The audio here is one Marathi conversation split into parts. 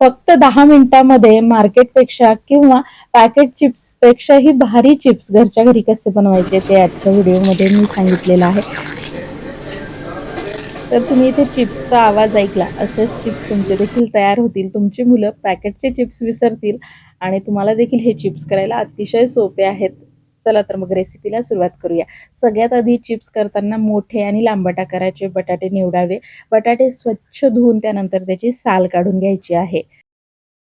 फक्त दहा मिनिटामध्ये मार्केटपेक्षा किंवा पॅकेट चिप्सपेक्षाही भारी चिप्स घरच्या घरी कसे बनवायचे ते आजच्या व्हिडिओमध्ये मी सांगितलेलं आहे. तर तुम्ही इथे चिप्सचा आवाज ऐकला असेच चिप्स तुमचे देखील तयार होतील तुमची मुलं पॅकेटचे चिप्स विसरतील आणि तुम्हाला देखील हे चिप्स करायला अतिशय सोपे आहेत. चला तर मग रेसिपीला सुरुवात करूया. सगळ्यात आधी चिप्स करताना मोठे आणि लांबट आकाराचे बटाटे निवडावे. बटाटे स्वच्छ धुवून त्यानंतर त्याची साल काढून घ्यायची आहे.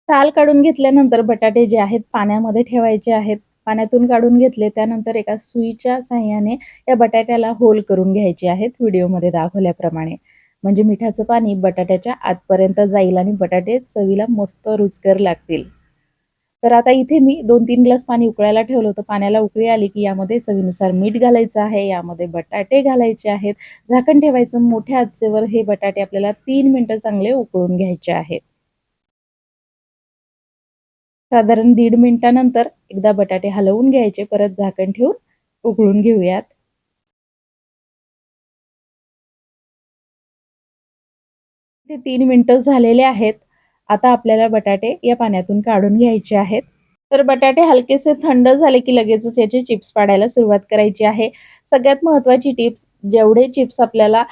साल काढून घेतल्यानंतर बटाटे जे आहेत पाण्यामध्ये ठेवायचे आहेत. पाण्यातून काढून घेतले त्यानंतर एका सुईच्या साह्याने या बटाट्याला होल करून घ्यायचे आहेत व्हिडिओमध्ये दाखवल्याप्रमाणे. म्हणजे मिठाचं पाणी बटाट्याच्या आतपर्यंत जाईल आणि बटाटे चवीला मस्त रुचकर लागतील. तर आता इथे मी दोन तीन ग्लास पाणी उकळायला ठेवलं होतं. पाण्याला उकळी आली की यामध्ये चवीनुसार मीठ घालायचं आहे यामध्ये बटाटे घालायचे आहेत. झाकण ठेवायचं मोठ्या आचेवर हे बटाटे आपल्याला तीन मिनिटं चांगले उकळून घ्यायचे आहेत. साधारण दीड मिनिटानंतर एकदा बटाटे हलवून घ्यायचे. परत झाकण ठेवून उकळून घेऊयात. ते तीन मिनिटं झालेले आहेत. आता आपल्याला बटाटे या पाण्यातून काढून घ्यायचे आहेत. तर बटाटे हलकेसे थंड झाले की लगेचच याचे चिप्स पाडायला सुरुवात करायची आहे. सगळ्यात महत्त्वाची टिप्स जेवढे चिप्स आपल्याला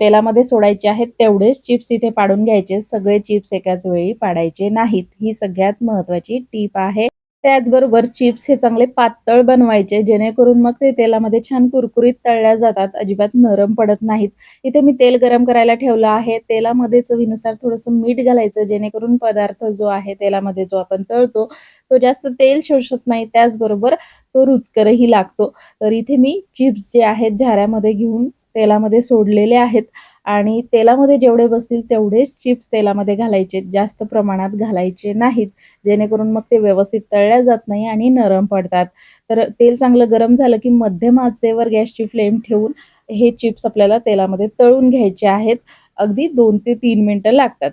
तेलामध्ये सोडायचे आहेत तेवढेच चिप्स इथे पाडून घ्यायचे सगळे चिप्स एकाच वेळी पाडायचे नाहीत. ही सगळ्यात महत्त्वाची टीप आहे. त्याचबरोबर चिप्स हे चांगले पातळ बनवायचे जेणेकरून मग ते तेलामध्ये छान कुरकुरीत तळल्या जातात अजिबात नरम पडत नाहीत. इथे मी तेल गरम करायला ठेवलं आहे. तेलामध्ये चवीनुसार थोडंसं मीठ घालायचं जेणेकरून पदार्थ जो आहे तेलामध्ये जो आपण तळतो तो जास्त तेल शोषत नाही. त्याचबरोबर तो रुचकरही लागतो. तर इथे मी चिप्स जे आहेत झाऱ्यामध्ये घेऊन तेलामध्ये सोडलेले आहेत. आणि तेलामध्ये जेवढे बसतील तेवढेच चिप्स तेलामध्ये घालायचे. जास्त प्रमाणात घालायचे नाहीत. जेणेकरून मग ते व्यवस्थित तळल्या जात नाही आणि नरम पडतात. तर तेल चांगलं गरम झालं की मध्यम आचेवर गॅसची फ्लेम ठेवून हे चिप्स आपल्याला तेलामध्ये तळून घ्यायचे आहेत. अगदी दोन ते तीन मिनटं लागतात.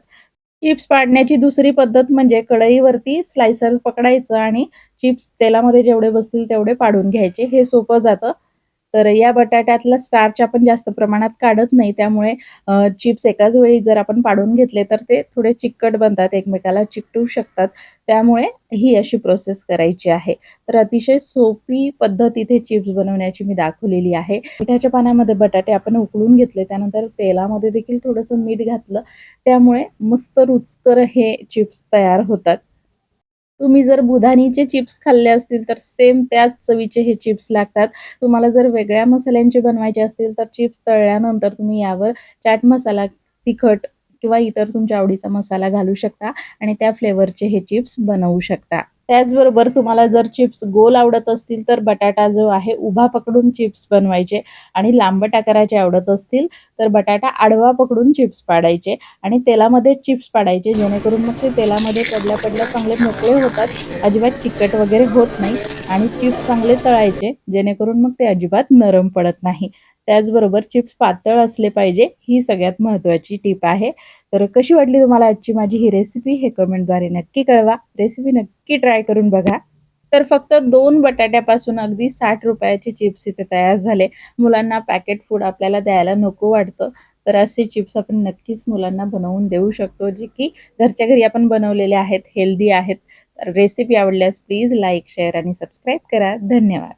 चिप्स पाडण्याची दुसरी पद्धत म्हणजे कढईवरती स्लायसर पकडायचं आणि चिप्स तेलामध्ये जेवढे बसतील तेवढे पाडून घ्यायचे. हे सोपं जातं. तर या बटाट्यातला स्टार्च आपण जास्त प्रमाणात काढत नाही. त्यामुळे चिप्स एकाच वेळी जर आपण पाडून घेतले तर ते थोडे चिकट बनतात एकमेकाला चिकटू शकतात. त्यामुळे ही अशी प्रोसेस करायची आहे. तर अतिशय सोपी पद्धत इथे चिप्स बनवण्याची मी दाखवलेली आहे. पिठाच्या पाण्यामध्ये बटाटे आपण उकळून घेतले त्यानंतर तेलामध्ये देखील थोडंसं मीठ घातलं. त्यामुळे मस्त रुचकर हे चिप्स तयार होतात. तुम्ही जर बुधानीचे चिप्स खाल्ले असतील तर सेम त्याच चवीचे हे चिप्स लागतात. तुम्हाला जर वेगळ्या मसाल्यांचे बनवायचे असतील तर चिप्स तळल्यानंतर तुम्ही यावर चाट मसाला तिखट किंवा इतर तुमच्या आवडीचा मसाला घालू शकता आणि त्या फ्लेवरचे हे चिप्स बनवू शकता. त्याचबरोबर तुम्हाला जर चिप्स गोल आवडत असतील तर बटाटा जो आहे उभा पकडून चिप्स बनवायचे आणि लांबट आकाराचे आवडत असतील तर बटाटा आडवा पकडून चिप्स पाडायचे आणि तेलामध्ये चिप्स पाडायचे जेणेकरून मग ते तेलामध्ये पडल्या पडल्या चांगले मोकळे होतात अजिबात चिकट वगैरे होत नाही आणि चिप्स चांगले तळायचे जेणेकरून मग ते अजिबात नरम पडत नाही. त्याचबरोबर चिप्स पातळ असले पाहिजे ही सगळ्यात महत्त्वाची टीप आहे. तर कशी वाटली तुम्हाला आजची माझी ही रेसिपी हे कमेंटद्वारे नक्की कळवा. रेसिपी नक्की ट्राय करून बघा. तर फक्त दोन बटाट्यापासून अगदी साठ रुपयाचे चिप्स इथे तयार झाले. मुलांना पॅकेट फूड आपल्याला द्यायला नको वाटतं. तर असे चिप्स आपण नक्कीच मुलांना बनवून देऊ शकतो जे की घरच्या घरी आपण बनवलेले आहेत हेल्दी आहेत. रेसिपी आवडल्यास प्लीज लाईक शेअर आणि सबस्क्राईब करा. धन्यवाद.